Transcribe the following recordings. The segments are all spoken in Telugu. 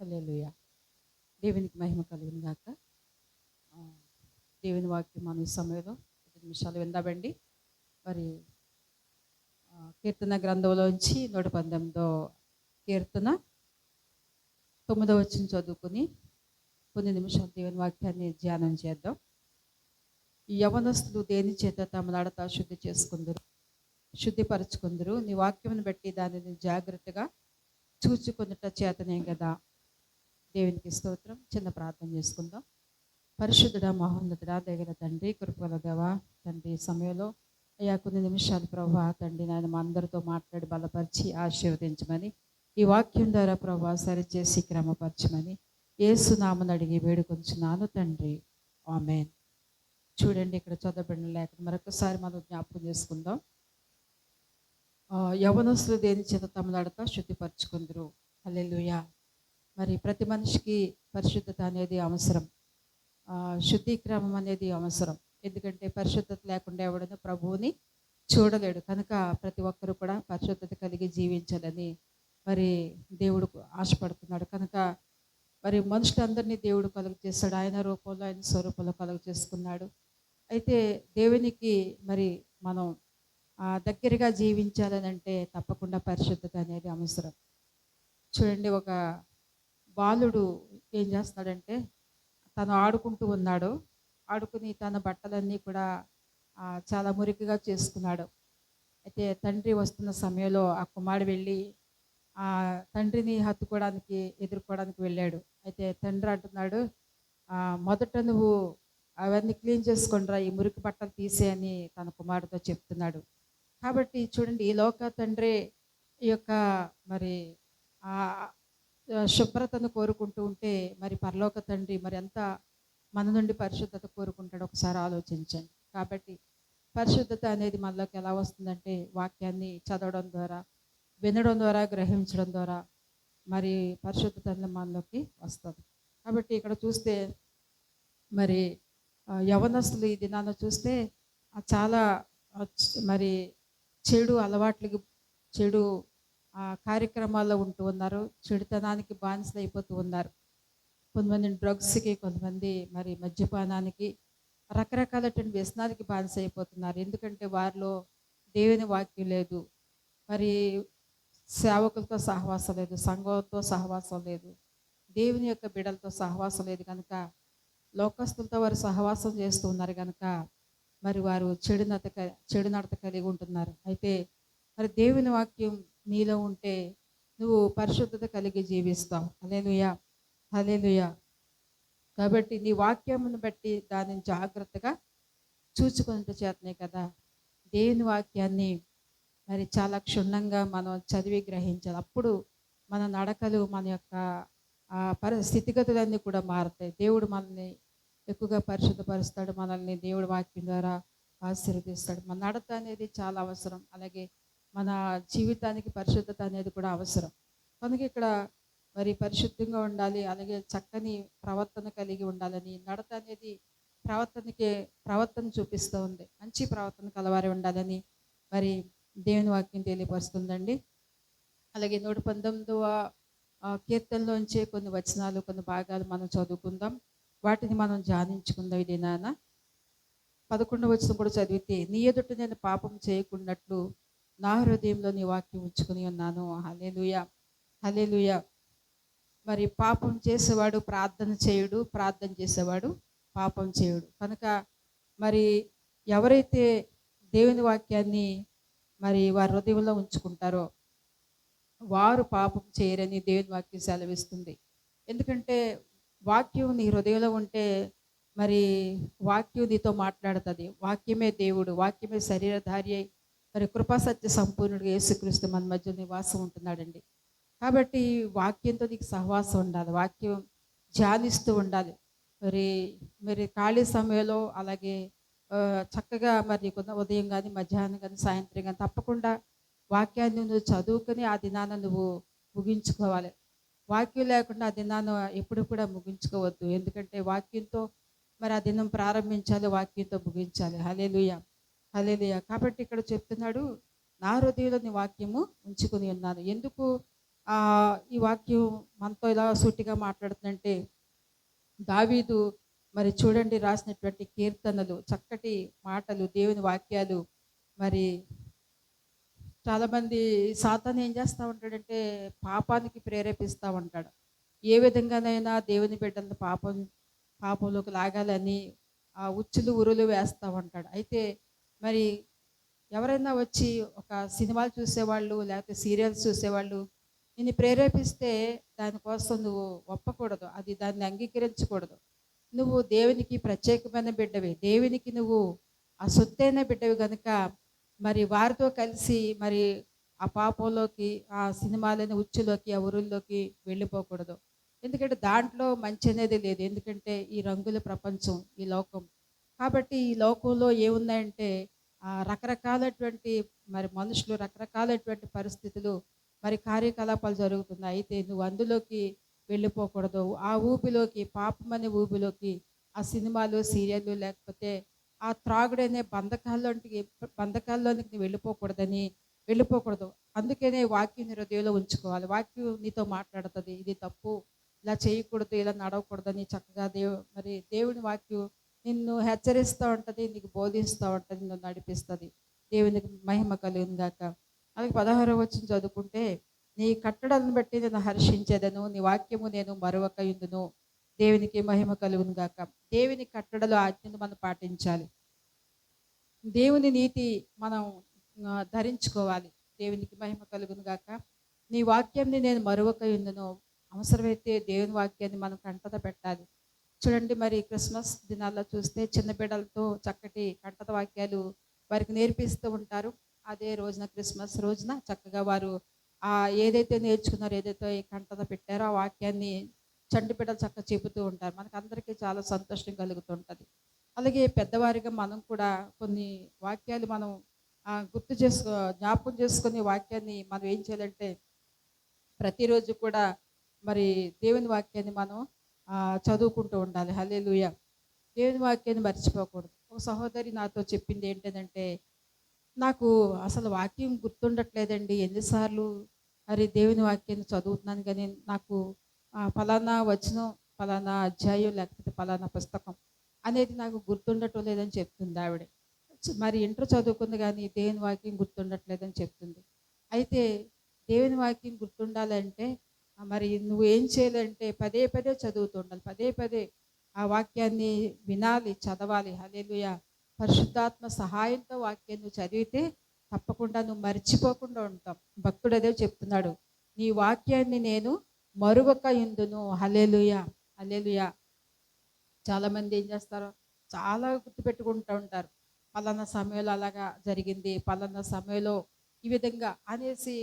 అల్లెలుయ దేవునికి మహిమ కలుగును గాక. దేవుని వాక్యం మనం ఈ సమయంలో ఐదు నిమిషాలు విందామండి. మరి కీర్తన గ్రంథంలోంచి నూట పంతొమ్మిదో కీర్తన తొమ్మిదో వచ్చిన చదువుకుని కొన్ని నిమిషాలు దేవుని వాక్యాన్ని ధ్యానం చేద్దాం. ఈ యవనస్తులు దేని చేత తమ నడత శుద్ధి చేసుకుందరు? శుద్ధిపరచుకుందరు? నీ వాక్యమును బట్టి దానిని జాగ్రత్తగా చూచుకున్నట చేతనే కదా దేవునికి స్తోత్రం. చిన్న ప్రార్థన చేసుకుందాం. పరిశుద్ధుడ మహోన్నతుడ దగ్గర తండ్రి కృపల దేవ తండ్రి సమయంలో అయ్యా కొన్ని నిమిషాలు ప్రభా తండ్రి నాయన మా అందరితో మాట్లాడి బలపరిచి ఆశీర్వదించమని ఈ వాక్యం ద్వారా ప్రభా సరిచేసి క్రమపరచమని ఏసునామని అడిగి వేడుకొంచున్నాను తండ్రి. ఆమెన్. చూడండి ఇక్కడ చదవబడిన లేఖ మరొకసారి మనం జ్ఞాపకం చేసుకుందాం. యవనస్తులు దేని చేత తమ శుద్ధిపరచుకుందరు? అల్లెలుయా మరి ప్రతి మనిషికి పరిశుద్ధత అనేది అవసరం. శుద్ధీక్రమం అనేది అవసరం. ఎందుకంటే పరిశుద్ధత లేకుండా ఎవడను ప్రభువుని చూడలేడు. కనుక ప్రతి ఒక్కరు కూడా పరిశుద్ధత కలిగి జీవించాలని మరి దేవుడు ఆశపడుతున్నాడు. కనుక మరి మనుషులందరినీ దేవుడు కలుగు చేస్తాడు. ఆయన రూపంలో ఆయన స్వరూపంలో కలుగు చేసుకున్నాడు. అయితే దేవునికి మరి మనం దగ్గరగా జీవించాలని అంటే తప్పకుండా పరిశుద్ధత అనేది అవసరం. చూడండి ఒక బాలుడు ఏం చేస్తున్నాడంటే తను ఆడుకుంటూ ఉన్నాడు. ఆడుకుని తన బట్టలన్నీ కూడా చాలా మురికిగా చేసుకున్నాడు. అయితే తండ్రి వస్తున్న సమయంలో ఆ కుమారుడు వెళ్ళి ఆ తండ్రిని హత్తుకోవడానికి ఎదుర్కోవడానికి వెళ్ళాడు. అయితే తండ్రి అంటున్నాడు మొదట నువ్వు అవన్నీ క్లీన్ చేసుకుండ్రా ఈ మురికి బట్టలు తీసే అని తన కుమారుడితో చెప్తున్నాడు. కాబట్టి చూడండి ఈ లోక తండ్రి ఈ యొక్క మరి శుభ్రతను కోరుకుంటూ ఉంటే మరి పరలోక తండ్రి మరి ఎంత మన నుండి పరిశుద్ధత కోరుకుంటాడో. ఒకసారి ఆలోచించండి. కాబట్టి పరిశుద్ధత అనేది మనలోకి ఎలా వస్తుందంటే వాక్యాన్ని చదవడం ద్వారా వినడం ద్వారా గ్రహించడం ద్వారా మరి పరిశుద్ధత అనేది మనలోకి వస్తుంది. కాబట్టి ఇక్కడ చూస్తే మరి యవనస్తులు ఈ దినాన చూస్తే చాలా మరి చెడు అలవాట్లకి చెడు కార్యక్రమాల్లో ఉంటూ ఉన్నారు. చెడుతనానికి బానిసలు అయిపోతూ ఉన్నారు. కొంతమంది డ్రగ్స్కి కొంతమంది మరి మద్యపానానికి రకరకాలటువంటి వ్యసనాలకి బానిస అయిపోతున్నారు ఎందుకంటే వారిలో దేవుని వాక్యం లేదు. మరి సేవకులతో సహవాసం లేదు సంఘంతో సహవాసం లేదు దేవుని యొక్క బిడలతో సహవాసం లేదు కనుక లోకస్తులతో వారు సహవాసం చేస్తూ ఉన్నారు కనుక మరి వారు చెడు నడత చెడు నడత కలిగి ఉంటున్నారు. అయితే మరి దేవుని వాక్యం నీలో ఉంటే నువ్వు పరిశుద్ధత కలిగి జీవిస్తావు హల్లెలూయా హల్లెలూయా. కాబట్టి నీ వాక్యమును బట్టి దానిని జాగ్రత్తగా చూచుకుంటూ చేతనే కదా. దేవుని వాక్యాన్ని మరి చాలా క్షుణ్ణంగా మనం చదివి గ్రహించాలి. అప్పుడు మన నడకలు మన యొక్క ఆ పరి స్థితిగతులన్నీ కూడా మారుతాయి. దేవుడు మనల్ని ఎక్కువగా పరిశుద్ధపరుస్తాడు. మనల్ని దేవుడి వాక్యం ద్వారా ఆశీర్వదిస్తాడు. మన నడత అనేది చాలా అవసరం. అలాగే మన జీవితానికి పరిశుద్ధత అనేది కూడా అవసరం. కనుక ఇక్కడ మరి పరిశుద్ధంగా ఉండాలి అలాగే చక్కని ప్రవర్తన కలిగి ఉండాలని నడత అనేది ప్రవర్తనకి ప్రవర్తన చూపిస్తూ ఉంది. మంచి ప్రవర్తన కలవారి ఉండాలని మరి దేవుని వాక్యం తెలియపరుస్తుందండి. అలాగే నూట పంతొమ్మిదవ కీర్తనలోంచే కొన్ని వచనాలు కొన్ని భాగాలు మనం చదువుకుందాం. వాటిని మనం ధ్యానించుకుందాం ఇది నాన్న. పదకొండవ వచనం కూడా చదివితే నీ ఎదుట నేను పాపం చేయకున్నట్లు నా హృదయంలో నీ వాక్యం ఉంచుకుని ఉన్నాను. హలేలుయ హలేలుయ మరి పాపం చేసేవాడు ప్రార్థన చేయుడు ప్రార్థన చేసేవాడు పాపం చేయుడు. కనుక మరి ఎవరైతే దేవుని వాక్యాన్ని మరి వారి హృదయంలో ఉంచుకుంటారో వారు పాపం చేయరని దేవుని వాక్యం సెలవిస్తుంది. ఎందుకంటే వాక్యం నీ హృదయంలో ఉంటే మరి వాక్యం నీతో మాట్లాడుతుంది. వాక్యమే దేవుడు వాక్యమే శరీరధారి అయి మరి కృపాసత్య సంపూర్ణుడు యేసుక్రీస్తు మన మధ్య నివాసం ఉంటున్నాడండి. కాబట్టి వాక్యంతో నీకు సహవాసం ఉండాలి వాక్యం ధ్యానిస్తూ ఉండాలి. మరి మరి ఖాళీ సమయంలో అలాగే చక్కగా మరి నీకు ఉదయం కానీ మధ్యాహ్నం కానీ సాయంత్రం కానీ తప్పకుండా వాక్యాన్ని నువ్వు చదువుకొని ఆ దినాన నువ్వు ముగించుకోవాలి. వాక్యం లేకుండా ఆ దినాన్ని ఎప్పుడు కూడా ముగించుకోవద్దు. ఎందుకంటే వాక్యంతో మరి ఆ దినం ప్రారంభించాలి వాక్యంతో ముగించాలి. హలేలుయ హలేలుయ కాబట్టి ఇక్కడ చెప్తున్నాడు నా హృదయంలో నీ వాక్యము ఉంచుకుని ఉన్నాను. ఎందుకు? ఈ వాక్యం మనతో ఇలా సూటిగా మాట్లాడుతుందంటే దావీదు మరి చూడండి రాసినటువంటి కీర్తనలు చక్కటి మాటలు దేవుని వాక్యాలు. మరి చాలామంది సాతాను ఏం చేస్తూ ఉంటాడంటే పాపానికి ప్రేరేపిస్తూ ఉంటాడు. ఏ విధంగానైనా దేవుని బిడ్డలను పాపం పాపంలోకి లాగాలని ఆ ఉచ్చులు ఉరులు వేస్తూ ఉంటాడు. అయితే మరి ఎవరైనా వచ్చి ఒక సినిమాలు చూసేవాళ్ళు లేకపోతే సీరియల్స్ చూసేవాళ్ళు నిన్ను ప్రేరేపిస్తే దానికోసం నువ్వు ఒప్పకూడదు. అది దాన్ని అంగీకరించకూడదు. నువ్వు దేవునికి ప్రత్యేకమైన బిడ్డవి. దేవునికి నువ్వు ఆ సొత్తైన బిడ్డవి కనుక మరి వారితో కలిసి మరి ఆ పాపంలోకి ఆ సినిమాలని ఉచ్చులోకి ఆ ఊరుల్లోకి వెళ్ళిపోకూడదు. ఎందుకంటే దాంట్లో మంచి అనేది లేదు. ఎందుకంటే ఈ రంగుల ప్రపంచం ఈ లోకం కాబట్టి ఈ లోకంలో ఏముందంటే ఆ రకరకాలటువంటి మరి మనుషులు రకరకాలటువంటి పరిస్థితులు మరి కార్యకలాపాలు జరుగుతున్నాయి. అయితే నువ్వు అందులోకి వెళ్ళిపోకూడదు. ఆ ఊపిలోకి పాపం అనే ఊపిలోకి ఆ సినిమాలు సీరియళ్ళు లేకపోతే ఆ త్రాగుడనే బంధకాల్లోనికి బంధకాల్లోనికి నువ్వు వెళ్ళిపోకూడదని వెళ్ళిపోకూడదు. అందుకనే వాక్యం నీ హృదయంలో ఉంచుకోవాలి. వాక్యం నీతో మాట్లాడుతుంది. ఇది తప్పు. ఇలా చేయకూడదు. ఇలా నడవకూడదని చక్కగా దేవు మరి దేవుని వాక్యం నిన్ను హెచ్చరిస్తూ ఉంటుంది నీకు బోధిస్తూ ఉంటుంది నిన్ను నడిపిస్తుంది. దేవునికి మహిమ కలుగును గాక. అలాగే పదహారో వచ్చిన చదువుకుంటే నీ కట్టడలను బట్టి నేను హర్షించేదను నీ వాక్యము నేను మరొక ఇందును దేవునికి మహిమ కలుగును గాక. దేవుని కట్టడలు ఆజ్ఞను మనం పాటించాలి. దేవుని నీతి మనం ధరించుకోవాలి. దేవునికి మహిమ కలుగును గాక. నీ వాక్యాన్ని నేను మరొక ఇందును అవసరమైతే దేవుని వాక్యాన్ని మనం కంటత పెట్టాలి. చూడండి మరి క్రిస్మస్ దినాల్లో చూస్తే చిన్న బిడ్డలతో చక్కటి కంటత వాక్యాలు వారికి నేర్పిస్తూ ఉంటారు. అదే రోజున క్రిస్మస్ రోజున చక్కగా వారు ఆ ఏదైతే నేర్చుకున్నారో ఏదైతే కంటత పెట్టారో ఆ వాక్యాన్ని చంటి బిడ్డలు చక్కగా చెబుతూ ఉంటారు. మనకు అందరికీ చాలా సంతోషం కలుగుతుంటుంది. అలాగే పెద్దవారిగా మనం కూడా కొన్ని వాక్యాలు మనం గుర్తు చేసుకో జ్ఞాపకం చేసుకునే వాక్యాన్ని మనం ఏం చేయాలంటే ప్రతిరోజు కూడా మరి దేవుని వాక్యాన్ని మనం చదువుకుంటూ ఉండాలి. హల్లెలూయా. దేవుని వాక్యాన్ని మర్చిపోకూడదు. ఒక సహోదరి నాతో చెప్పింది ఏంటంటే నాకు అసలు వాక్యం గుర్తుండట్లేదండి. ఎన్నిసార్లు మరి దేవుని వాక్యాన్ని చదువుతున్నాను కానీ నాకు ఆ, ఫలానా వచనం ఫలానా అధ్యాయం లేకపోతే ఫలానా పుస్తకం అనేది నాకు గుర్తుండటం లేదని చెప్తుంది ఆవిడ. మరి ఇంటర్ చదువుకుంది కానీ దేవుని వాక్యం గుర్తుండట్లేదని చెప్తుంది. అయితే దేవుని వాక్యం గుర్తుండాలంటే మరి నువ్వు ఏం చేయాలంటే పదే పదే చదువుతూ ఉండాలి పదే పదే ఆ వాక్యాన్ని వినాలి చదవాలి. హల్లెలూయా. పరిశుద్ధాత్మ సహాయంతో వాక్యాన్ని నువ్వు చదివితే తప్పకుండా నువ్వు మర్చిపోకుండా ఉంటావు. భక్తుడు అదే చెప్తున్నాడు నీ వాక్యాన్ని నేను మరువక ఇందును హలేలుయ హలేలుయ చాలామంది ఏం చేస్తారు చాలా గుర్తుపెట్టుకుంటూ ఉంటారు. పలానా సమయంలో అలాగా జరిగింది పలానా సమయంలో ఈ విధంగా అనేసి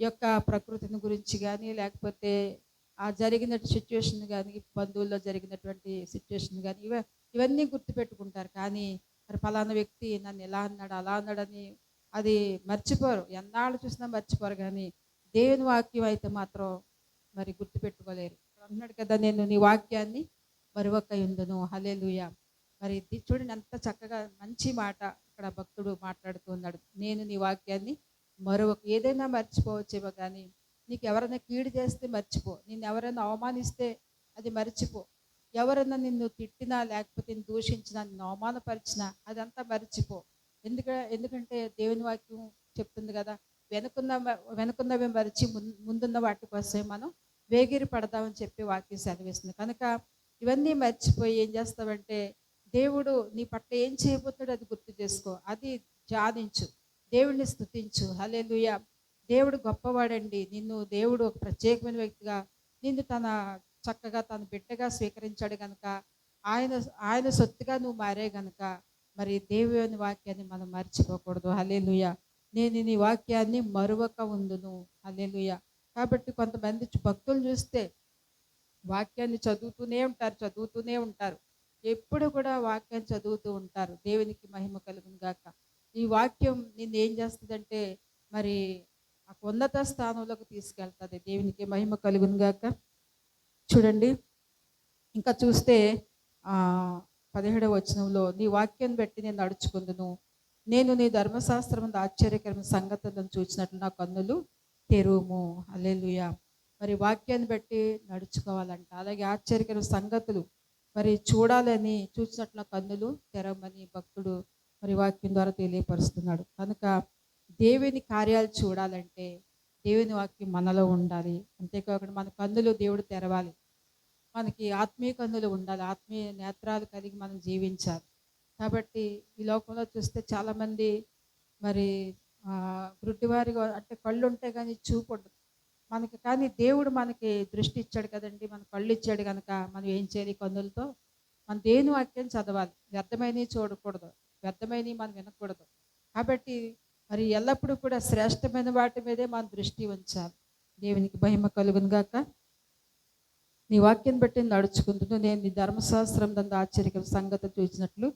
యొక్క ప్రకృతిని గురించి కానీ లేకపోతే ఆ జరిగిన సిచ్యువేషన్ కానీ బంధువుల్లో జరిగినటువంటి సిచ్యువేషన్ కానీ ఇవ ఇవన్నీ గుర్తుపెట్టుకుంటారు. కానీ మరి ఫలానా వ్యక్తి నన్ను ఎలా అన్నాడు అలా అన్నాడని అది మర్చిపోరు. ఎన్నాళ్ళు చూసినా మర్చిపోరు కానీ దేవుని వాక్యం అయితే మాత్రం మరి గుర్తుపెట్టుకోలేరు. అన్నాడు కదా నేను నీ వాక్యాన్ని మరొక ఉందును హలేలుయ మరి చూడండి అంత చక్కగా మంచి మాట ఇక్కడ భక్తుడు మాట్లాడుతూ ఉన్నాడు. నేను నీ వాక్యాన్ని మరొక ఏదైనా మర్చిపోవచ్చేమో కానీ నీకు ఎవరైనా కీడు చేస్తే మర్చిపో. నిన్ను ఎవరైనా అవమానిస్తే అది మర్చిపో. ఎవరైనా నిన్ను తిట్టినా లేకపోతే నిన్ను దూషించినా నిన్ను అవమానపరిచినా అదంతా మర్చిపో. ఎందుక ఎందుకంటే దేవుని వాక్యం చెప్తుంది కదా వెనుకున్న వెనుకున్నవి మరిచి ముందు ముందున్న వాటి కోసమే మనం వేగిరి పడదామని చెప్పి వాక్యం సెలవిస్తుంది. కనుక ఇవన్నీ మర్చిపోయి ఏం చేస్తావంటే దేవుడు నీ పట్ల ఏం చేయబోతాడో అది గుర్తు చేసుకో. అది ధ్యానించు దేవుడిని స్తుతించు. హలేలుయ దేవుడు గొప్పవాడండి. నిన్ను దేవుడు ఒక ప్రత్యేకమైన వ్యక్తిగా నిన్ను తన చక్కగా తన బిడ్డగా స్వీకరించాడు గనుక ఆయన ఆయన సొత్తుగా నువ్వు మారే గనుక మరి దేవుని వాక్యాన్ని మనం మర్చిపోకూడదు. హలేలుయ నేను నీ వాక్యాన్ని మరువక ఉందును హలేలుయ కాబట్టి కొంతమంది భక్తులు చూస్తే వాక్యాన్ని చదువుతూనే ఉంటారు చదువుతూనే ఉంటారు. ఎప్పుడు కూడా వాక్యాన్ని చదువుతూ ఉంటారు. దేవునికి మహిమ కలుగును గాక. ఈ వాక్యం నిన్ను ఏం చేస్తుందంటే మరి ఆ ఉన్నత స్థానంలోకి తీసుకెళ్తుంది. దేవునికి మహిమ కలుగును గాక. చూడండి ఇంకా చూస్తే పదిహేడవ వచనంలో నీ వాక్యాన్ని బట్టి నేను నడుచుకుందును. నేను నీ ధర్మశాస్త్రం ఆశ్చర్యకరమైన సంగతులను చూసినట్లు నా కన్నులు తెరువుము అల్లెలుయ మరి వాక్యాన్ని బట్టి నడుచుకోవాలంట. అలాగే ఆశ్చర్యకరమైన సంగతులు మరి చూడాలని చూసినట్లు నా కన్నులు తెరవమని భక్తుడు మరి వాక్యం ద్వారా తెలియపరుస్తున్నాడు. కనుక దేవుని కార్యాలు చూడాలంటే దేవుని వాక్యం మనలో ఉండాలి. అంతేకాకుండా మన కన్నులు దేవుడు తెరవాలి. మనకి ఆత్మీయ కన్నులు ఉండాలి. ఆత్మీయ నేత్రాలు కలిగి మనం జీవించాలి. కాబట్టి ఈ లోకంలో చూస్తే చాలామంది మరి ఆ, గుడ్డివారిగా అంటే కళ్ళు ఉంటే కానీ చూపు ఉండదు. మనకి కానీ దేవుడు మనకి దృష్టి ఇచ్చాడు కదండి. మన కళ్ళు ఇచ్చాడు కనుక మనం ఏం చేయాలి కన్నులతో? మన దేని వాక్యం చదవాలి. వ్యర్థమైనవి చూడకూడదు. వ్యర్థమైనవి మనం వినకూడదు. కాబట్టి మరి ఎల్లప్పుడూ కూడా శ్రేష్టమైన వాటి మీదే మన దృష్టి ఉంచాలి. దేవునికి మహిమ కలుగునుగాక నీ వాక్యం బట్టి నడుచుకుంటూ నేను నీ ధర్మశాస్త్రం దందు ఆశ్చర్య సంగతి చూసినట్లు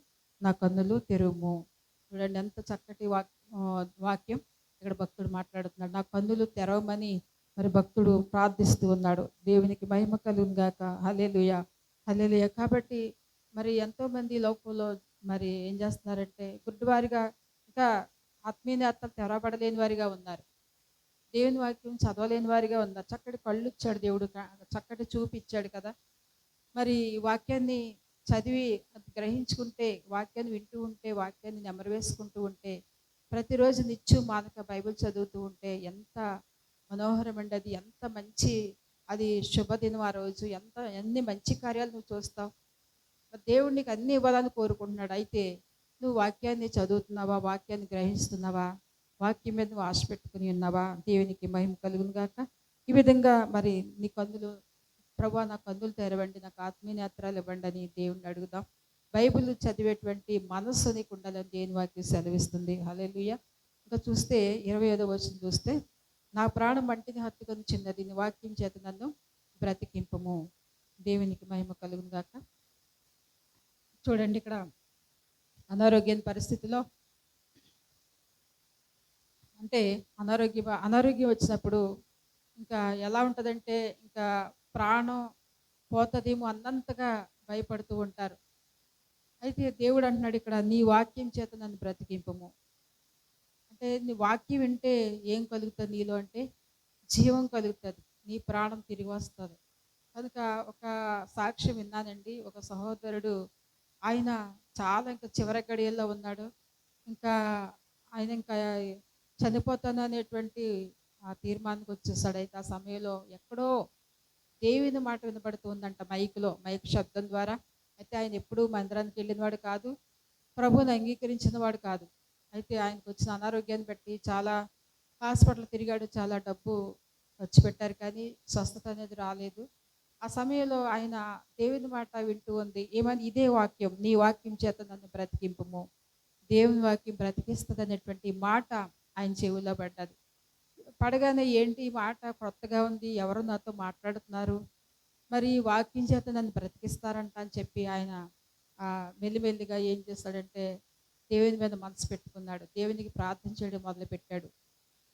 నా కన్నులు తెరుము. చూడండి ఎంత చక్కటి వాక్ వాక్యం ఇక్కడ భక్తుడు మాట్లాడుతున్నాడు. నా కన్నులు తెరవమని మరి భక్తుడు ప్రార్థిస్తూ ఉన్నాడు. దేవునికి మహిమ కలుగుగాక హలేలుయ హలేలుయ కాబట్టి మరి ఎంతోమంది లోకంలో మరి ఏం చేస్తున్నారంటే గుడ్డివారిగా ఇంకా ఆత్మీయ నేతలు తెరవబడలేని వారిగా ఉన్నారు. దేవుని వాక్యం చదవలేని వారిగా ఉన్నారు. చక్కటి కళ్ళు ఇచ్చాడు దేవుడు చక్కటి చూపు ఇచ్చాడు కదా. మరి వాక్యాన్ని చదివి గ్రహించుకుంటే వాక్యాన్ని వింటూ ఉంటే వాక్యాన్ని నెమరు వేసుకుంటూ ఉంటే ప్రతిరోజు నిత్యం మానక బైబిల్ చదువుతూ ఉంటే ఎంత మనోహరం అండి అది. ఎంత మంచి అది శుభదినం ఆ రోజు. ఎంత ఎన్ని మంచి కార్యాలు నువ్వు చూస్తావు. దేవుడు నీకు అన్ని ఇవ్వాలని కోరుకుంటున్నాడు. అయితే నువ్వు వాక్యాన్ని చదువుతున్నావా? వాక్యాన్ని గ్రహిస్తున్నావా? వాక్యం మీద నువ్వు ఆశ పెట్టుకుని ఉన్నావా? దేవునికి మహిమ కలుగును గాక. ఈ విధంగా మరి నీ కందులు ప్రభు నా కందులు తెరవండి నాకు ఆత్మీయ నేత్రాలు ఇవ్వండి అని దేవుణ్ణి అడుగుదాం. బైబిల్ చదివేటువంటి మనస్సు నీకు ఉండాలని దేని వాక్యం సెలవిస్తుంది. హల్లెలూయ. ఇంకా చూస్తే ఇరవై ఐదో వచ్చిన చూస్తే నా ప్రాణం వంటిని హత్తుకొని చిన్నది నీ వాక్యం చేత నన్ను బ్రతికింపము. దేవునికి మహిమ కలుగును గాక. చూడండి ఇక్కడ. అనారోగ్యం పరిస్థితిలో అంటే అనారోగ్య అనారోగ్యం వచ్చినప్పుడు ఇంకా ఎలా ఉంటుందంటే ఇంకా ప్రాణం పోతుందేమో అన్నంతగా భయపడుతూ ఉంటారు. అయితే దేవుడు అంటున్నాడు ఇక్కడ నీ వాక్యం చేత నన్ను బ్రతికింపము. అంటే నీ వాక్యం వింటే ఏం కలుగుతుంది నీలో అంటే జీవం కలుగుతుంది. నీ ప్రాణం తిరిగి వస్తుంది. కనుక ఒక సాక్ష్యం విన్నానండి. ఒక సహోదరుడు ఆయన చాలా ఇంకా చివరి గడియల్లో ఉన్నాడు. ఇంకా ఆయన ఇంకా చనిపోతాను అనేటువంటి ఆ తీర్మానానికి వచ్చేసాడు అయితే ఆ సమయంలో ఎక్కడో దేవుని మాట వినబడుతుందంట మైక్లో మైక్ శబ్దం ద్వారా. అయితే ఆయన ఎప్పుడూ మందిరానికి వెళ్ళినవాడు కాదు ప్రభువుని అంగీకరించిన వాడు కాదు. అయితే ఆయనకు వచ్చిన అనారోగ్యాన్ని బట్టి చాలా హాస్పిటల్ తిరిగాడు చాలా డబ్బు ఖర్చు పెట్టారు కానీ స్వస్థత అనేది రాలేదు. ఆ సమయంలో ఆయన దేవుని మాట వింటూ ఉంది. ఏమని? ఇదే వాక్యం. నీ వాక్యం చేత నన్ను బ్రతికింపము. దేవుని వాక్యం బ్రతికిస్తుంది అనేటువంటి మాట ఆయన చెవిలో పడ్డది. పడగానే ఏంటి? మాట కొత్తగా ఉంది. ఎవరు నాతో మాట్లాడుతున్నారు? మరి వాక్యం చేత నన్ను బ్రతికిస్తారంట అని చెప్పి ఆయన మెల్లిమెల్లిగా ఏం చేస్తాడంటే దేవుని మీద మనసు పెట్టుకున్నాడు. దేవునికి ప్రార్థన చేయడం మొదలుపెట్టాడు.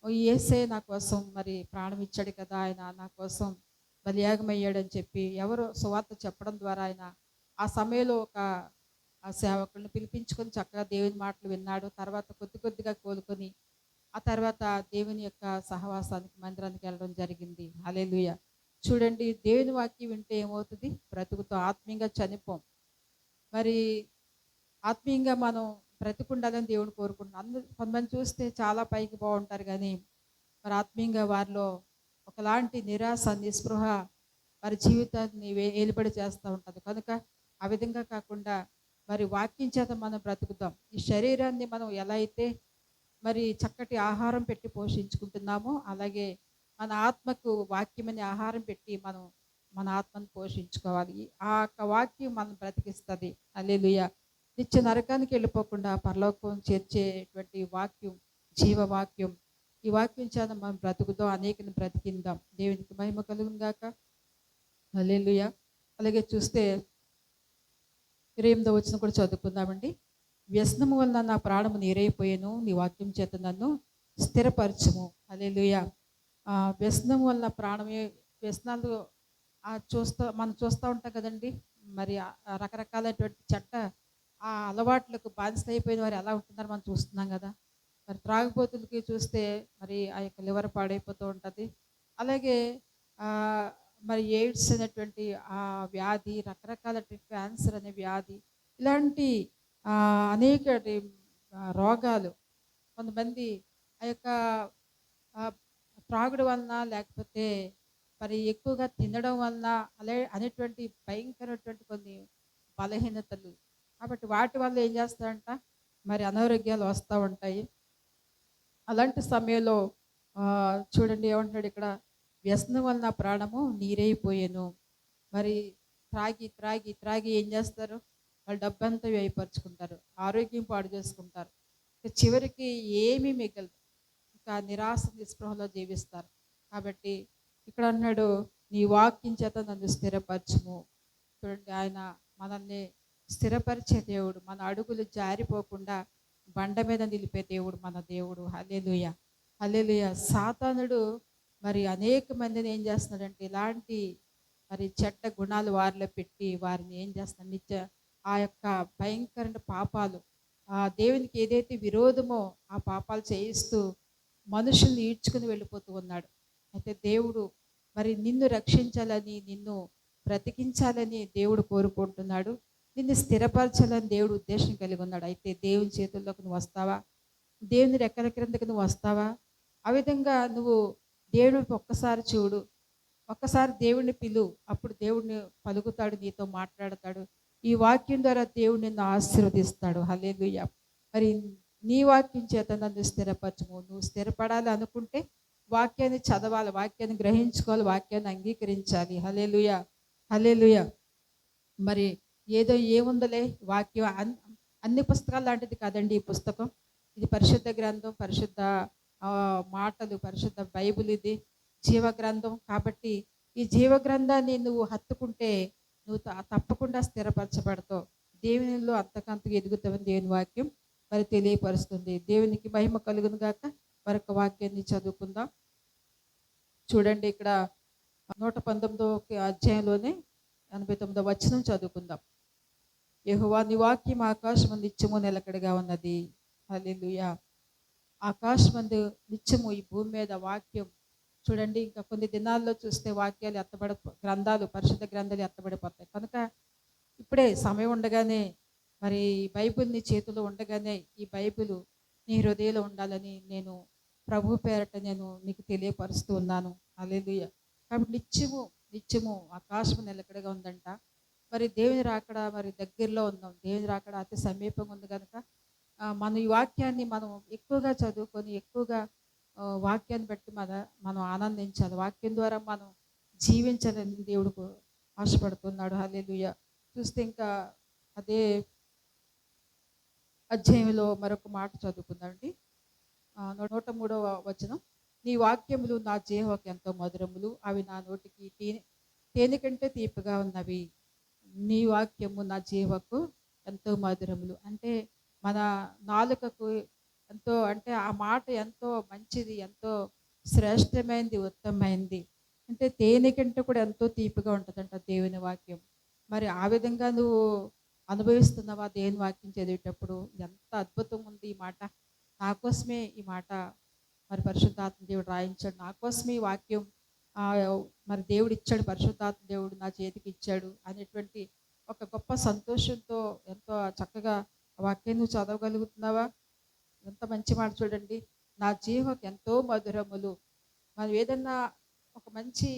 ఓ ఏసే నా కోసం మరి ప్రాణం ఇచ్చాడు కదా ఆయన. నా కోసం బలియాగమయ్యాడని చెప్పి ఎవరు సువార్త చెప్పడం ద్వారా ఆయన ఆ సమయంలో ఒక ఆ సేవకులను పిలిపించుకొని చక్కగా దేవుని మాటలు విన్నాడు. తర్వాత కొద్ది కొద్దిగా కోలుకొని ఆ తర్వాత దేవుని యొక్క సహవాసానికి మందిరానికి వెళ్ళడం జరిగింది. అలెలుయ చూడండి దేవుని వాక్యం వింటే ఏమవుతుంది? బ్రతుకుతో ఆత్మీయంగా చనిపోం. మరి ఆత్మీయంగా మనం బ్రతికుండాలని దేవుడు కోరుకుంటున్నాం అందరూ కొంతమంది చూస్తే చాలా పైకి బాగుంటారు కానీ మరి ఆత్మీయంగా వారిలో ఒకలాంటి నిరాశ నిస్పృహ వారి జీవితాన్ని వే- ఏలుబడి చేస్తూ ఉంటుంది. కనుక ఆ విధంగా కాకుండా మరి వాక్యం చేత మనం బ్రతుకుతాం ఈ శరీరాన్ని మనం ఎలా అయితే మరి చక్కటి ఆహారం పెట్టి పోషించుకుంటున్నామో అలాగే మన ఆత్మకు వాక్యమని ఆహారం పెట్టి మనం మన ఆత్మను పోషించుకోవాలి. ఆ యొక్క వాక్యం మనం బ్రతికిస్తుంది. అల్లెలుయ నిత్య నరకానికి వెళ్ళిపోకుండా పరలోకం చేర్చేటువంటి వాక్యం జీవవాక్యం ఈ వాక్యం చేత మనం బ్రతుకుతో అనేకని బ్రతికిందాం. దేవునికి మహిమ కలుగును గాక. అల్లెలుయ అలాగే చూస్తే ఇరవై ఎనిమిదో వచ్చిన కూడా చదువుకుందామండి. వ్యసనము వల్ల నా ప్రాణము నీరైపోయాను నీ వాక్యం చేత నన్ను స్థిరపరచము. అలెలుయ వ్యసనం వల్ల ప్రాణమే వ్యసనాలు చూస్తూ మనం చూస్తూ ఉంటాం కదండి. మరి రకరకాలైనటువంటి చెట్ట ఆ అలవాట్లకు బానిస అయిపోయిన వారు ఎలా ఉంటున్నారో మనం చూస్తున్నాం కదా. మరి త్రాగుబోతులకి చూస్తే మరి ఆ యొక్క లివర్ పాడైపోతూ ఉంటుంది. అలాగే మరి ఎయిడ్స్ అనేటువంటి ఆ వ్యాధి రకరకాల క్యాన్సర్ అనే వ్యాధి ఇలాంటి అనేక రోగాలు కొంతమంది ఆ యొక్క త్రాగుడు వలన లేకపోతే మరి ఎక్కువగా తినడం వలన అలే అనేటువంటి భయంకరమైనటువంటి కొన్ని బలహీనతలు. కాబట్టి వాటి వల్ల ఏం చేస్తారంట? మరి అనారోగ్యాలు వస్తూ ఉంటాయి. అలాంటి సమయంలో చూడండి ఏమంటున్నాడు ఇక్కడ వ్యసనం వలన ప్రాణము నీరైపోయాను. మరి త్రాగి త్రాగి త్రాగి ఏం చేస్తారు? వాళ్ళు డబ్బంతా వ్యయపరుచుకుంటారు ఆరోగ్యం పాడు చేసుకుంటారు. చివరికి ఏమీ మిగలదు. ఇంకా నిరాశ నిస్పృహలో జీవిస్తారు. కాబట్టి ఇక్కడ అన్నాడు నీ వాక్యం చేత నన్ను స్థిరపరచుము. చూడండి ఆయన మనల్ని స్థిరపరిచే దేవుడు మన అడుగులు జారిపోకుండా బండ మీద నిలిపే దేవుడు మన దేవుడు. హలేలుయ హలేలుయ సాతానుడు మరి అనేక మందిని ఏం చేస్తున్నాడంటే ఇలాంటి మరి చెడ్డ గుణాలు వారిలో పెట్టి వారిని ఏం చేస్తున్నాడు నిత్య ఆ యొక్క భయంకరమైన పాపాలు ఆ దేవునికి ఏదైతే విరోధమో ఆ పాపాలు చేయిస్తూ మనుషుల్ని ఈడ్చుకుని వెళ్ళిపోతూ ఉన్నాడు. అయితే దేవుడు మరి నిన్ను రక్షించాలని నిన్ను బ్రతికించాలని దేవుడు కోరుకుంటున్నాడు. నిన్ను స్థిరపరచాలని దేవుడు ఉద్దేశం కలిగి ఉన్నాడు. అయితే దేవుని చేతుల్లోకి నువ్వు వస్తావా? దేవుని రెక్కల క్రిందకి నువ్వు వస్తావా? ఆ విధంగా నువ్వు దేవుని ఒక్కసారి చూడు. ఒక్కసారి దేవుడిని పిలు. అప్పుడు దేవుడిని పలుకుతాడు నీతో మాట్లాడతాడు. ఈ వాక్యం ద్వారా దేవుడు నిన్ను ఆశీర్వదిస్తాడు. హల్లెలూయా. మరి నీ వాక్యం చేత నన్ను స్థిరపరచము నువ్వు స్థిరపడాలి అనుకుంటే వాక్యాన్ని చదవాలి వాక్యాన్ని గ్రహించుకోవాలి వాక్యాన్ని అంగీకరించాలి. హలేలుయ హలేలుయ మరి ఏదో ఏముందలే వాక్యం అన్ని పుస్తకాలు లాంటిది కాదండి ఈ పుస్తకం. ఇది పరిశుద్ధ గ్రంథం పరిశుద్ధ మాటలు పరిశుద్ధ బైబిల్ ఇది జీవ గ్రంథం కాబట్టి ఈ జీవ గ్రంథాన్ని నువ్వు హత్తుకుంటే నువ్వు తప్పకుండా స్థిరపరచబడతావు. దేవునిలో అంతకంతకు ఎదుగుతావని దేవుని వాక్యం మరి తెలియపరుస్తుంది. దేవునికి మహిమ కలుగును గాక మరొక వాక్యాన్ని చదువుకుందాం. చూడండి ఇక్కడ నూట పంతొమ్మిదో అధ్యాయంలోనే ఎనభై తొమ్మిదో వచనం చదువుకుందాం. యహువా నీ వాక్యం ఆకాశం నిత్యము నిలకడగా ఉన్నది. హల్లెలూయా. ఆకాశమందు నిత్యము ఈ భూమి మీద వాక్యం. చూడండి ఇంకా కొన్ని దినాల్లో చూస్తే వాక్యాలు ఎత్తబడ గ్రంథాలు పరిశుద్ధ గ్రంథాలు ఎత్తబడిపోతాయి. కనుక ఇప్పుడే సమయం ఉండగానే మరి ఈ బైబిల్ నీ చేతిలో ఉండగానే ఈ బైబిల్ నీ హృదయంలో ఉండాలని నేను ప్రభు పేరట నేను నీకు తెలియపరుస్తూ ఉన్నాను. అలేలుయ కాబట్టి నిత్యము నిత్యము ఆకాశం నిలకడగా ఉందంట. మరి దేవుని రాకడ మరి దగ్గరలో ఉందాం. దేవుని రాకడ అతి సమీపంగా ఉంది కనుక మనం ఈ వాక్యాన్ని మనం ఎక్కువగా చదువుకొని ఎక్కువగా వాక్యాన్ని బట్టి మన మనం ఆనందించాలి. వాక్యం ద్వారా మనం జీవించాలని దేవుడు ఆశపడుతున్నాడు. హల్లెలూయ. చూస్తే ఇంకా అదే అధ్యాయంలో మరొక మాట చదువుకుందండి నూట మూడవ వచనం. నీ వాక్యములు నా జీవకు ఎంతో మధురములు. అవి నా నోటికి తేనె తేనె కంటే తీపిగా ఉన్నవి. నీ వాక్యము నా జీవకు ఎంతో మధురములు. అంటే మన నాలుకకు ఎంతో అంటే ఆ మాట ఎంతో మంచిది ఎంతో శ్రేష్టమైనది ఉత్తమమైనది అంటే తేనెకంటే కూడా ఎంతో తీపిగా ఉంటుందంట దేవుని వాక్యం. మరి ఆ విధంగా నువ్వు అనుభవిస్తున్నావా దేవుని వాక్యం చదివేటప్పుడు? ఎంత అద్భుతం ఉంది ఈ మాట. నా కోసమే ఈ మాట. మరి పరిశుద్ధాత్మ దేవుడు రాయించాడు. నా కోసమే ఈ వాక్యం మరి దేవుడు ఇచ్చాడు పరిశుద్ధాత్మ దేవుడు నా చేతికి ఇచ్చాడు అనేటువంటి ఒక గొప్ప సంతోషంతో ఎంతో చక్కగా వాక్యం నువ్వు చదవగలుగుతున్నావా? ఎంత మంచి మాట చూడండి. నా జీవకు ఎంతో మధురములు. మనం ఏదన్నా ఒక మంచి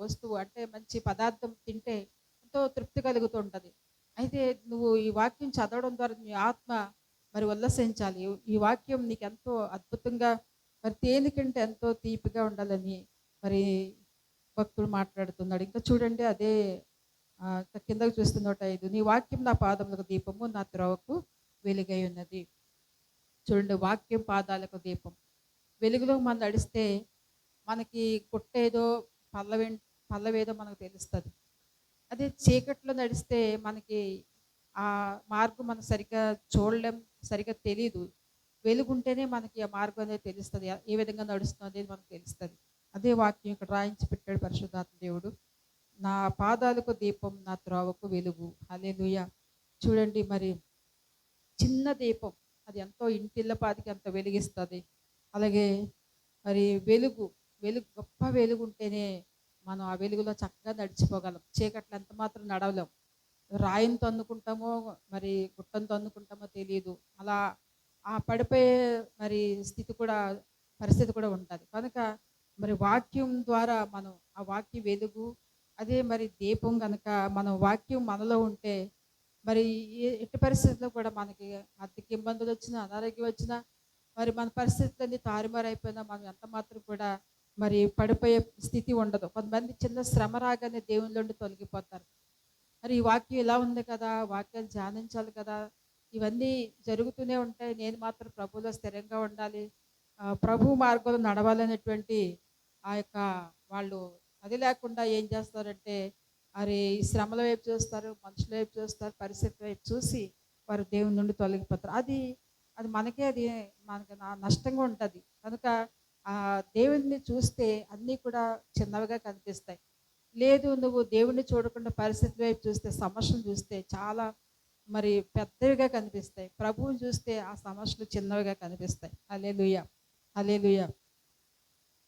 వస్తువు అంటే మంచి పదార్థం తింటే ఎంతో తృప్తి కలుగుతూ ఉంటుంది. అయితే నువ్వు ఈ వాక్యం చదవడం ద్వారా నీ ఆత్మ మరి ఉల్లసించాలి. ఈ వాక్యం నీకు ఎంతో అద్భుతంగా మరి తేలికంటే ఎంతో తీపిగా ఉండాలని మరి భక్తుడు మాట్లాడుతున్నాడు. ఇంకా చూడండి అదే కిందకు చూస్తున్న నూట ఐదు. నీ వాక్యం నా పాదములకు దీపము నా త్రోవకు వెలుగై ఉన్నది. చూడండి వాక్యం పాదాలకు దీపం. వెలుగులో మనం నడిస్తే మనకి గుట్టేదో పల్లవే పల్లవేదో మనకు తెలుస్తుంది. అదే చీకట్లో నడిస్తే మనకి ఆ మార్గం మనం సరిగ్గా చూడలేం సరిగ్గా తెలియదు వెలుగుంటేనే మనకి ఆ మార్గం అనేది తెలుస్తుంది. ఏ విధంగా నడుస్తుంది అనేది మనకు తెలుస్తుంది. అదే వాక్యం ఇక్కడ రాయించి పెట్టాడు పరిశుద్ధాత్మ దేవుడు. నా పాదాలకు దీపం నా త్రోవకు వెలుగు. హల్లెలూయా. చూడండి మరి చిన్న దీపం అది ఎంతో ఇంటిల్లపాదికి ఎంత వెలిగిస్తుంది. అలాగే మరి వెలుగు వెలుగు గొప్ప వెలుగు ఉంటేనే మనం ఆ వెలుగులో చక్కగా నడిచిపోగలం. చీకట్లు ఎంత మాత్రం నడవలేం. రాయిని తన్నుకుంటామో మరి గుట్టను తన్నుకుంటామో తెలియదు అలా ఆ పడిపోయే మరి స్థితి కూడా పరిస్థితి కూడా ఉంటుంది. కనుక మరి వాక్యం ద్వారా మనం ఆ వాక్య వెలుగు అదే మరి దీపం కనుక మనం వాక్యం మనలో ఉంటే మరి ఎట్టి పరిస్థితుల్లో కూడా మనకి ఆర్థిక ఇబ్బందులు వచ్చినా అనారోగ్యం వచ్చినా మరి మన పరిస్థితులన్నీ తారుమారైపోయినా మనం ఎంత మాత్రం కూడా మరి పడిపోయే స్థితి ఉండదు. కొంతమంది చిన్న శ్రమ రాగానే దేవుని నుండి తొలగిపోతారు. మరి ఈ వాక్యం ఇలా ఉంది కదా వాక్యాన్ని ధ్యానించాలి కదా ఇవన్నీ జరుగుతూనే ఉంటాయి. నేను మాత్రం ప్రభువులో స్థిరంగా ఉండాలి. ప్రభు మార్గంలో నడవాలనేటువంటి ఆ యొక్క వాళ్ళు అది లేకుండా ఏం చేస్తారంటే అరే ఈ శ్రమల వైపు చూస్తారు మనుషుల వైపు చూస్తారు పరిస్థితి వైపు చూసి వారు దేవుని నుండి తొలగిపోతారు. అది అది మనకే అది మనకి నా- నష్టంగా ఉంటుంది. కనుక ఆ దేవుడిని చూస్తే అన్నీ కూడా చిన్నవిగా కనిపిస్తాయి. లేదు నువ్వు దేవుణ్ణి చూడకుండా పరిస్థితి వైపు చూస్తే సమస్యలు చూస్తే చాలా మరి పెద్దవిగా కనిపిస్తాయి. ప్రభువుని చూస్తే ఆ సమస్యలు చిన్నవిగా కనిపిస్తాయి. అలేలుయ అలేలుయ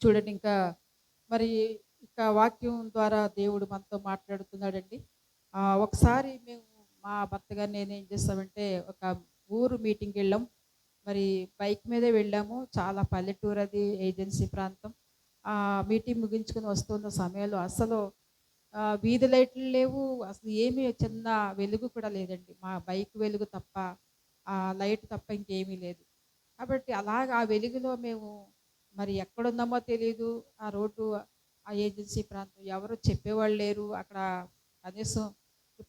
చూడండి ఇంకా మరి ఇక వాక్యం ద్వారా దేవుడు మనతో మాట్లాడుతున్నాడండి. ఒకసారి మేము మా భర్త గారు నేను ఏం చేస్తామంటే ఒక ఊరు మీటింగ్కి వెళ్ళాం. మరి బైక్ మీదే వెళ్ళాము. చాలా పల్లెటూరు అది ఏజెన్సీ ప్రాంతం. ఆ మీటింగ్ ముగించుకొని వస్తున్న సమయంలో అసలు వీధి లైట్లు లేవు. అసలు ఏమీ చిన్న వెలుగు కూడా లేదండి. మా బైక్ వెలుగు తప్ప ఆ లైట్ తప్ప ఇంకేమీ లేదు. కాబట్టి అలాగ ఆ వెలుగులో మేము మరి ఎక్కడున్నామో తెలియదు ఆ రోడ్డు ఆ ఏజెన్సీ ప్రాంతం ఎవరు చెప్పేవాళ్ళు లేరు. అక్కడ కనీసం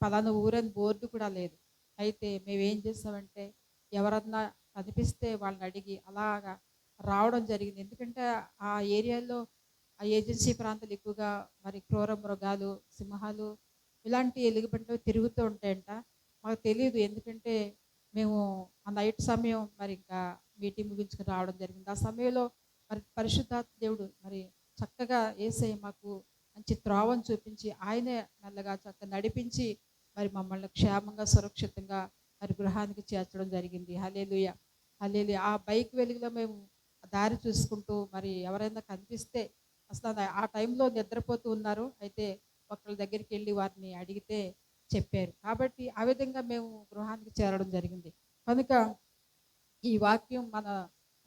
పలానా ఊరని బోర్డు కూడా లేదు. అయితే మేమేం చేస్తామంటే ఎవరన్నా కనిపిస్తే వాళ్ళని అడిగి అలాగా రావడం జరిగింది. ఎందుకంటే ఆ ఏరియాలో ఆ ఏజెన్సీ ప్రాంతాలు ఎక్కువగా మరి క్రూర మృగాలు సింహాలు ఇలాంటి ఎలుగుబంటలు తిరుగుతూ ఉంటాయంట. మాకు తెలియదు ఎందుకంటే మేము ఆ నైట్ సమయం మరి ఇంకా మీటింగ్ ముగించుకుని రావడం జరిగింది. ఆ సమయంలో మరి పరిశుద్ధాత్మ దేవుడు మరి చక్కగా ఏసై మాకు మంచి త్రోవను చూపించి ఆయనే మెల్లగా చక్కగా నడిపించి మరి మమ్మల్ని క్షేమంగా సురక్షితంగా మరి గృహానికి చేర్చడం జరిగింది. హలేలుయ హలేలు ఆ బైక్ వెలుగులో మేము దారి చూసుకుంటూ మరి ఎవరైనా కనిపిస్తే అసలు ఆ టైంలో నిద్రపోతూ ఉన్నారు. అయితే ఒకళ్ళ దగ్గరికి వెళ్ళి వారిని అడిగితే చెప్పారు. కాబట్టి ఆ విధంగా మేము గృహానికి చేరడం జరిగింది. కనుక ఈ వాక్యం మన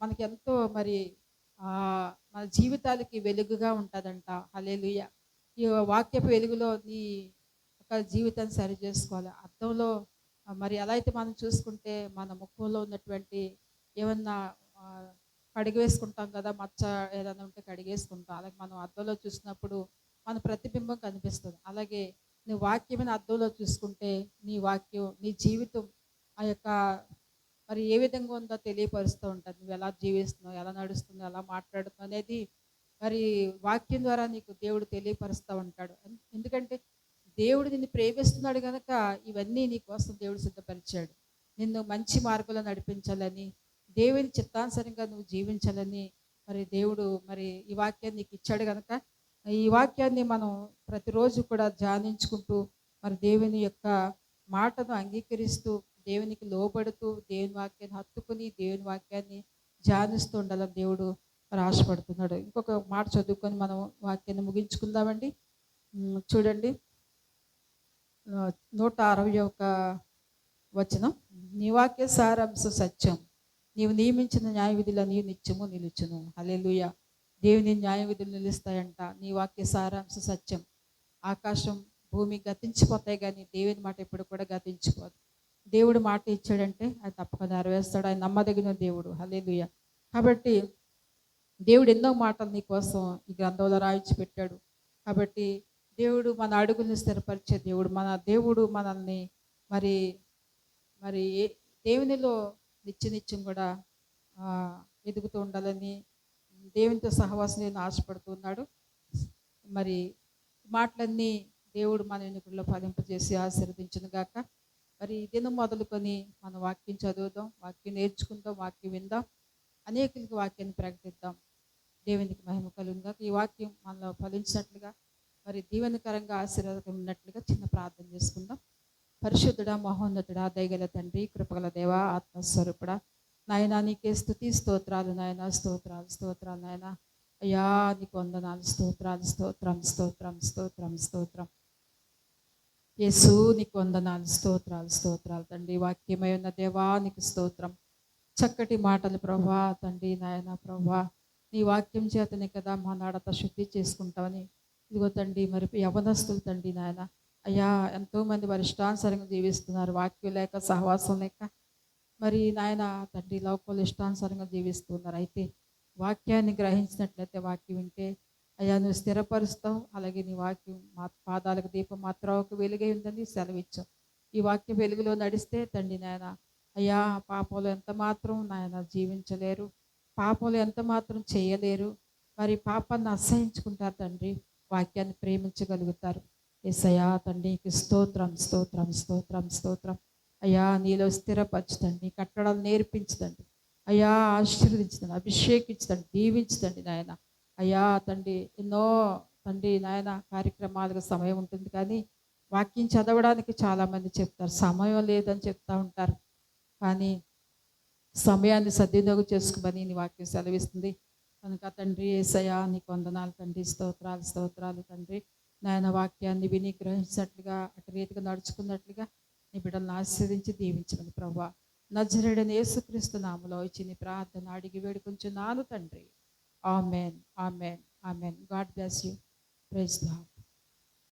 మనకి ఎంతో మరి మన జీవితాలకి వెలుగుగా ఉంటుందంట. హలేలుయ ఈ వాక్యపు వెలుగులో నీ ఒక జీవితాన్ని సరి చేసుకోవాలి. అర్థంలో మరి ఎలా అయితే మనం చూసుకుంటే మన ముఖంలో ఉన్నటువంటి ఏమన్నా కడిగేసుకుంటాం కదా మచ్చ ఏదైనా ఉంటే కడిగేసుకుంటాం అలాగే మనం అద్దంలో చూసినప్పుడు మన ప్రతిబింబం కనిపిస్తుంది. అలాగే నీ వాక్యమైన అద్దంలో చూసుకుంటే నీ వాక్యం నీ జీవితం ఆ యొక్క మరి ఏ విధంగా ఉందో తెలియపరుస్తూ ఉంటుంది. నువ్వు ఎలా జీవిస్తున్నావు ఎలా నడుస్తున్నావు ఎలా మాట్లాడుతున్నావు అనేది మరి వాక్యం ద్వారా నీకు దేవుడు తెలియపరుస్తూ ఉంటాడు. ఎందుకంటే దేవుడు నిన్ను ప్రేమిస్తున్నాడు కనుక ఇవన్నీ నీ కోసం దేవుడు సిద్ధపరిచాడు. నిన్ను మంచి మార్గంలో నడిపించాలని దేవుని చిత్తానుసరంగా నువ్వు జీవించాలని మరి దేవుడు మరి ఈ వాక్యాన్ని నీకు ఇచ్చాడు కనుక ఈ వాక్యాన్ని మనం ప్రతిరోజు కూడా ధ్యానించుకుంటూ మరి దేవుని యొక్క మాటను అంగీకరిస్తూ దేవునికి లోబడుతూ దేవుని వాక్యాన్ని హత్తుకుని దేవుని వాక్యాన్ని ధ్యానిస్తూ ఉండాలని దేవుడు మరి ఆశపడుతున్నాడు ఇంకొక మాట చదువుకొని మనం వాక్యాన్ని ముగించుకుందామండి. చూడండి. నూట అరవై ఒక వచనం. నీ వాక్య సారాంశం సత్యం. నీవు నియమించిన న్యాయ విధులని నిత్యము నిలుచును. అలెలుయ దేవుని న్యాయ విధులు నిలుస్తాయంట. నీ వాక్య సారాంశం సత్యం. ఆకాశం భూమి గతించిపోతాయి కానీ దేవుని మాట ఎప్పుడు కూడా గతించిపోదు. దేవుడు మాట ఇచ్చాడంటే ఆయన తప్పక నెరవేరుస్తాడు. ఆయన నమ్మదగిన దేవుడు. హలేదుయ కాబట్టి దేవుడు ఎన్నో మాటలు నీకోసం ఈ గ్రంథంలో రాయించి పెట్టాడు. కాబట్టి దేవుడు మన అడుగుల్ని స్థిరపరిచే దేవుడు మన దేవుడు మనల్ని మరి మరి ఏ- దేవునిలో నిత్య నిత్యం కూడా ఎదుగుతూ ఉండాలని దేవునితో సహవాసం నేను ఆశపడుతున్నాడు మరి మాటలన్నీ దేవుడు మన ఎన్నికల్లో ఫలింపజేసి ఆశీర్వదించును గాక. మరి దినం మొదలుకొని మన వాక్యం చదువుదాం వాక్యం నేర్చుకుందాం వాక్యం విందాం అనేకులకి వాక్యాన్ని ప్రకటిద్దాం. దేవునికి మహిమ కలుగుగా ఈ వాక్యం మనలో ఫలించినట్లుగా మరి దీవెనకరంగా ఆశీర్వాదకరం ఉన్నట్లుగా చిన్న ప్రార్థన చేసుకుందాం. పరిశుద్ధుడ మహోన్నతుడ దయగల తండ్రి కృపగల దేవ ఆత్మస్వరూపుడ నాయన నీకే స్థుతి స్తోత్రాలు నాయన స్తోత్రాలు స్తోత్రాలు నాయన. అయ్యా నీకు వందనాలు స్తోత్రాలు స్తోత్రం స్తోత్రం స్తోత్రం స్తోత్రం. యేసు నీకు వందనాలు స్తోత్రాలు స్తోత్రాలు తండ్రి వాక్యమై ఉన్న దేవా నీకు స్తోత్రం. చక్కటి మాటలు ప్రభా తండ్రి నాయన ప్రభా నీ వాక్యం చేతనే కదా మా నాడత శుద్ధి చేసుకుంటామని. ఇదిగో తండ్రి మరి యవనస్తులు తండ్రి నాయన. అయ్యా ఎంతోమంది వారి ఇష్టానుసారంగా జీవిస్తున్నారు వాక్యం లేక సహవాసం లేక. మరి నాయన తండ్రి లోకంలో ఇష్టానుసారంగా జీవిస్తున్నారు అయితే వాక్యాన్ని గ్రహించినట్లయితే వాక్యం వింటే అయ్యా నువ్వు స్థిరపరుస్తావు. అలాగే నీ వాక్యం మా పాదాలకు దీపం మాత్రం ఒక వెలుగై ఉందని సెలవిచ్చావు. ఈ వాక్య వెలుగులో నడిస్తే తండ్రి నాయన అయ్యా పాపంలో ఎంత మాత్రం నాయన జీవించలేరు. పాపంలో ఎంత మాత్రం చేయలేరు. మరి పాపాన్ని అసహించుకుంటారు తండ్రి. వాక్యాన్ని ప్రేమించగలుగుతారు. ఎసయా తండ్రికి స్తోత్రం స్తోత్రం స్తోత్రం స్తోత్రం. అయ్యా నీలో స్థిరపరచుతండి నీ కట్టడాలు నేర్పించదండి అయ్యా ఆశీర్వదించదండి అభిషేకించదండి దీవించదండి నాయన. అయ్యా తండ్రి ఎన్నో తండ్రి నాయన కార్యక్రమాలకు సమయం ఉంటుంది కానీ వాక్యం చదవడానికి చాలామంది చెప్తారు. సమయం లేదని చెప్తా ఉంటారు. కానీ సమయాన్ని సద్వినియోగం చేసుకోమని నీ వాక్యం సెలవిస్తుంది. కనుక తండ్రి ఏసయా నీకు వందనాలు తండ్రి స్తోత్రాలు స్తోత్రాలు తండ్రి. నాయన వాక్యాన్ని విని గ్రహించినట్లుగా అటు రీతిగా నడుచుకున్నట్లుగా నీ బిడ్డలను ఆశీర్వదించి దీవించమని ప్రభా నజరేడని యేసుక్రీస్తు నామలో ఇచ్చి నీ ప్రార్థన అడిగి వేడుకొంచున్నాను తండ్రి. Amen. Amen. Amen. God bless you. Praise God.